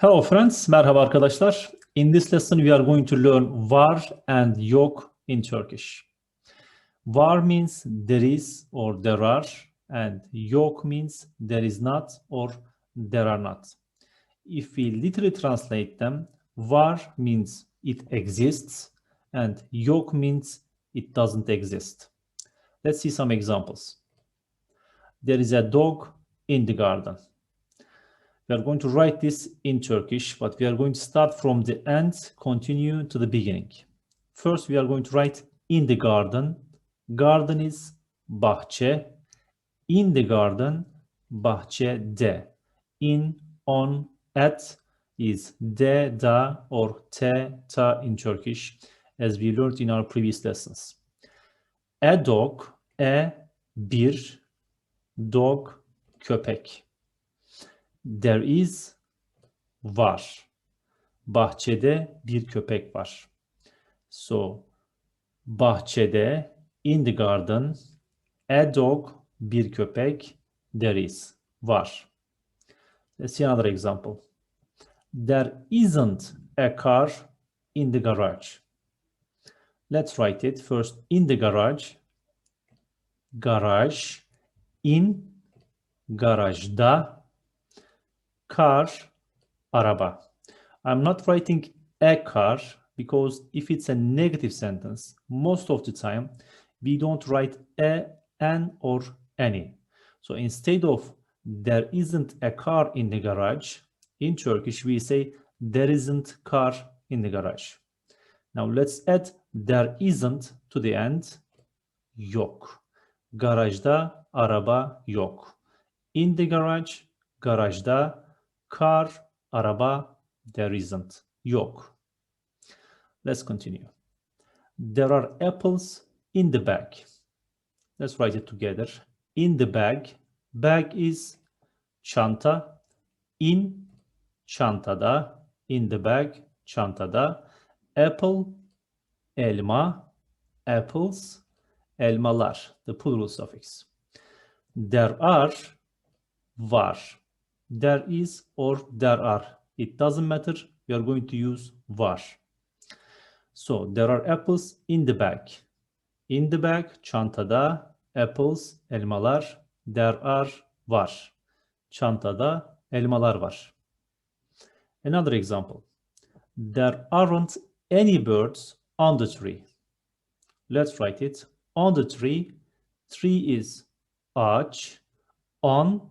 Hello friends, merhaba arkadaşlar. In this lesson we are going to learn var and yok in Turkish. Var means there is or there are and yok means there is not or there are not. If we literally translate them, var means it exists and yok means it doesn't exist. Let's see some examples. There is a dog in the garden. We are going to write this in Turkish, but we are going to start from the end, continue to the beginning. First, we are going to write in the garden. Garden is bahçe. In the garden, bahçede. In, on, at is de, da, or te, ta in Turkish, as we learned in our previous lessons. A dog, e, bir, dog, köpek. There is var. Bahçede bir köpek var. So bahçede in the garden a dog bir köpek there is var. Let's see another example. There isn't a car in the garage. Let's write it first in the garage. Garage in garajda car, araba. I'm not writing a car because if it's a negative sentence, most of the time we don't write a, an, or any. So instead of there isn't a car in the garage, in Turkish we say there isn't car in the garage. Now let's add there isn't to the end. Yok. Garajda araba yok. In the garage, garajda car, araba, there isn't. Yok. Let's continue. There are apples in the bag. Let's write it together. In the bag. Bag is çanta. In çantada. In the bag çantada. Apple elma. Apples elmalar. The plural suffix. There are var there is or there are. It doesn't matter. We are going to use var. So there are apples in the bag. In the bag, çantada, apples, elmalar. There are var. Çantada elmalar var. Another example. There aren't any birds on the tree. Let's write it. On the tree, tree is ağaç. On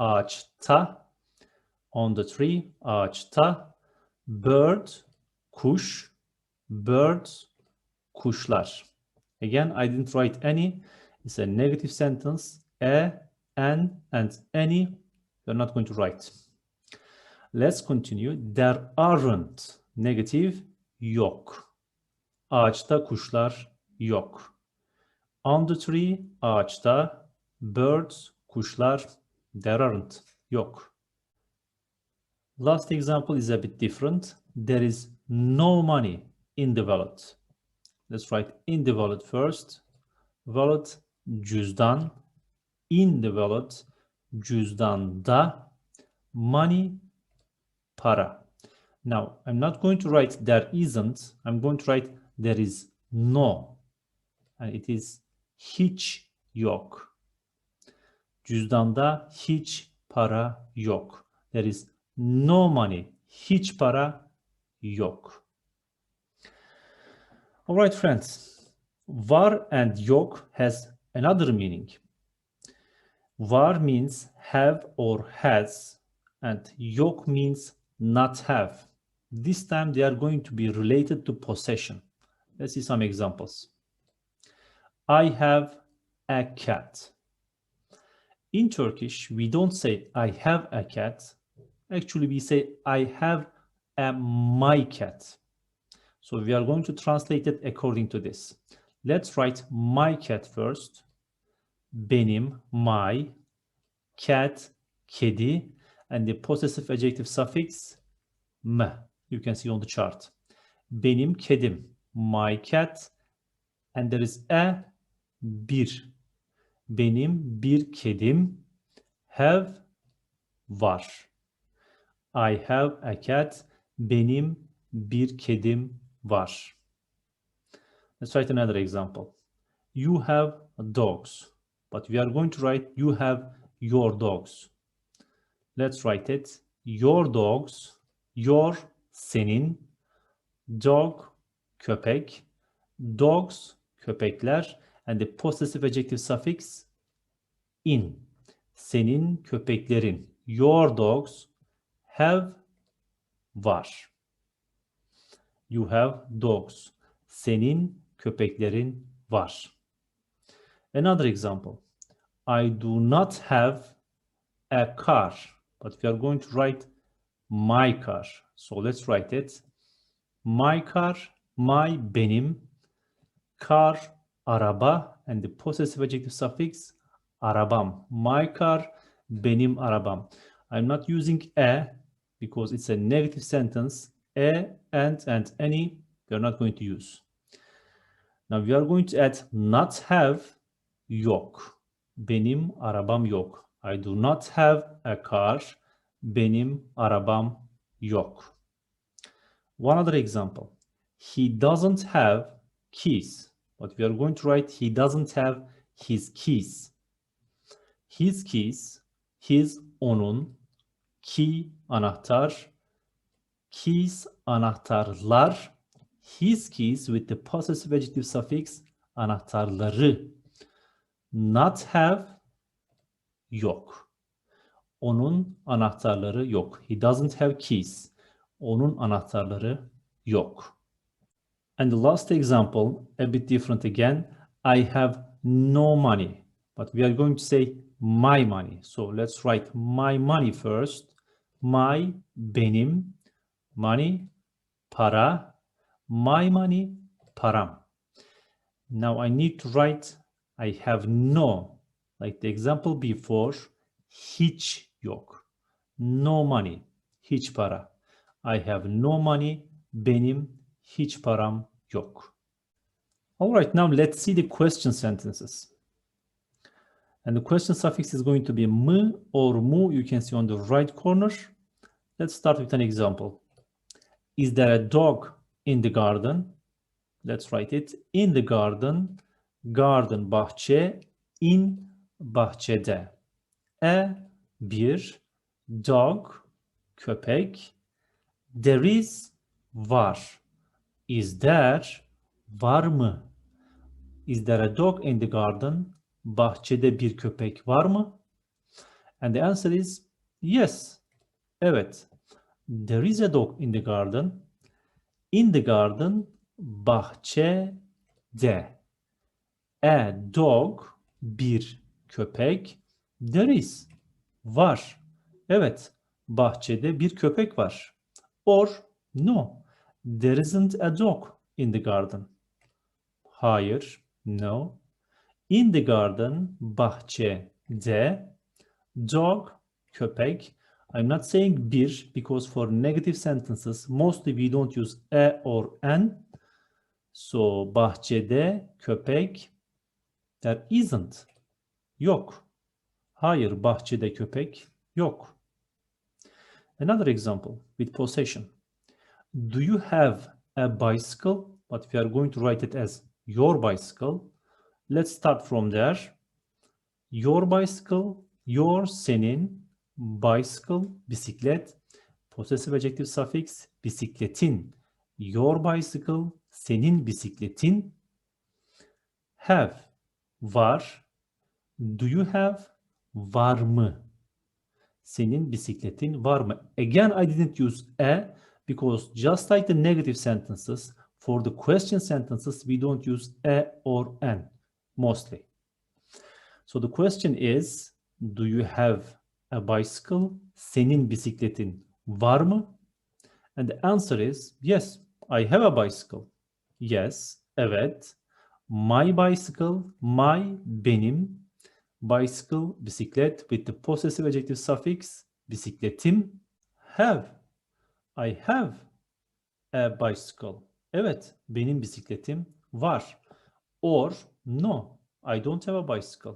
ağaçta. On the tree ağaçta. Bird kuş. Birds kuşlar. Again I didn't write any. İt's a negative sentence. A an and any you're not going to write. Let's continue. There aren't. Negative yok. Ağaçta kuşlar yok. On the tree ağaçta. Birds kuşlar There aren't. Yok. Last example is a bit different. There is no money in the wallet. Let's write in the wallet first. Wallet cüzdan. In the wallet cüzdanda. Money para. Now, I'm not going to write there isn't. I'm going to write there is no. And it is hiç yok. Cüzdanda hiç para yok. There is no money. Hiç para yok. All right, friends. Var and yok has another meaning. Var means have or has, and yok means not have. This time they are going to be related to possession. Let's see some examples. I have a cat. In Turkish, we don't say I have a cat. Actually, we say I have a my cat. So we are going to translate it according to this. Let's write my cat first. Benim, my, cat, kedi, and the possessive adjective suffix m. You can see on the chart. Benim kedim, my cat, and there is a bir benim bir kedim have var. I have a cat. Benim bir kedim var. Let's write another example. You have dogs, but we are going to write you have your dogs. Let's write it. Your dogs, your senin, dog köpek, dogs köpekler and the possessive adjective suffix in. Senin köpeklerin. Your dogs have var. You have dogs. Senin köpeklerin var. Another example. I do not have a car, but we are going to write my car. So let's write it. My car, my benim, car araba and the possessive adjective suffix arabam. My car, benim arabam. I'm not using a because it's a negative sentence. A, and, and any, we are not going to use. Now we are going to add not have, yok. Benim arabam yok. I do not have a car. Benim arabam yok. One other example. He doesn't have keys. But we are going to write he doesn't have his keys. His keys, his onun, key anahtar, keys anahtarlar, his keys with the possessive adjective suffix anahtarları. Not have yok. Onun anahtarları yok. He doesn't have keys. Onun anahtarları yok. And the last example, a bit different again. I have no money, but we are going to say my money. So let's write my money first. My, benim, money, para, my money, param. Now I need to write I have no, like the example before, hiç yok. No money, hiç para. I have no money, benim hiç param yok. All right, now let's see the question sentences. And the question suffix is going to be m or mu, you can see on the right corner. Let's start with an example. Is there a dog in the garden? Let's write it. In the garden, garden bahçe, in bahçede. A bir, dog köpek, there is var. Is there var mı? Is there a dog in the garden? Bahçede bir köpek var mı? And the answer is yes. Evet. There is a dog in the garden. In the garden bahçede. A dog bir köpek. There is var. Evet. Bahçede bir köpek var. Or no. There isn't a dog in the garden. Hayır. No. In the garden bahçede dog köpek. I'm not saying bir because for negative sentences mostly we don't use a or an. So bahçede köpek there isn't. Yok. Hayır bahçede köpek yok. Another example with possession. Do you have a bicycle? But we are going to write it as your bicycle. Let's start from there. Your bicycle, your senin, bicycle, bisiklet, possessive adjective suffix, bisikletin. Your bicycle, senin bisikletin. Have, var. Do you have, var mı? Senin bisikletin var mı? Again, I didn't use a because just like the negative sentences, for the question sentences, we don't use a or an mostly. So the question is, do you have a bicycle? Senin bisikletin var mı? And the answer is, yes, I have a bicycle. Yes, evet. My bicycle, my, benim. Bicycle, bisiklet with the possessive adjective suffix, bisikletim. Have, I have a bicycle. Evet, benim bisikletim var. Or, no, I don't have a bicycle.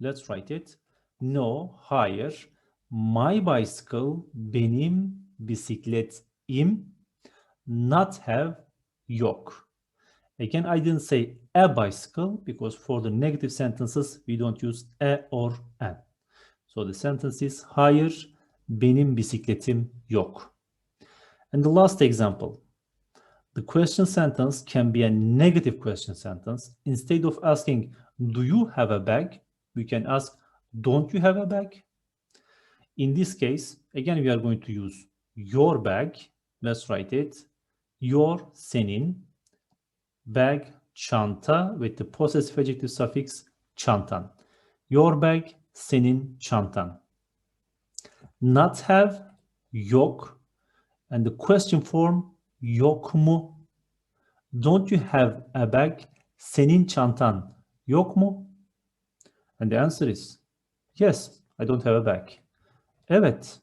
Let's write it. No, hayır. My bicycle, benim bisikletim. Not have, yok. Again, I didn't say a bicycle because for the negative sentences, we don't use a or an. So the sentence is hayır, benim bisikletim yok. And the last example. The question sentence can be a negative question sentence. Instead of asking, do you have a bag? We can ask, don't you have a bag? In this case, again, we are going to use your bag. Let's write it. Your, senin, bag, çanta with the possessive adjective suffix çantan. Your bag, senin çantan. Not have, yok. And the question form, yok mu? Don't you have a bag? Senin çantan yok mu? And the answer is yes, I don't have a bag. Evet.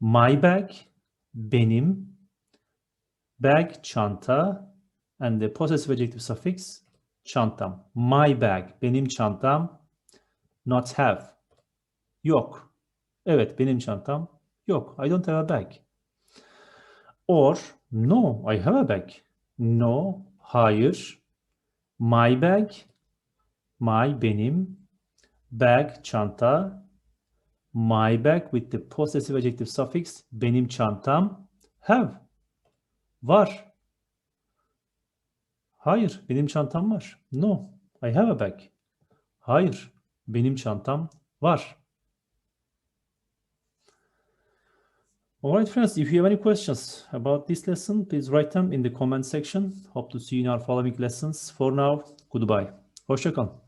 My bag, benim, bag, çanta, and the possessive adjective suffix, çantam. My bag, benim çantam, not have, yok. Evet, benim çantam yok. I don't have a bag. Or, no, I have a bag. No, hayır. My bag, my, benim, bag, çanta, my bag with the possessive adjective suffix, benim çantam, have, var. Hayır, benim çantam var. No, I have a bag. Hayır, benim çantam var. Alright friends, if you have any questions about this lesson, please write them in the comment section. Hope to see you in our following lessons. For now, goodbye. Hoşça kalın.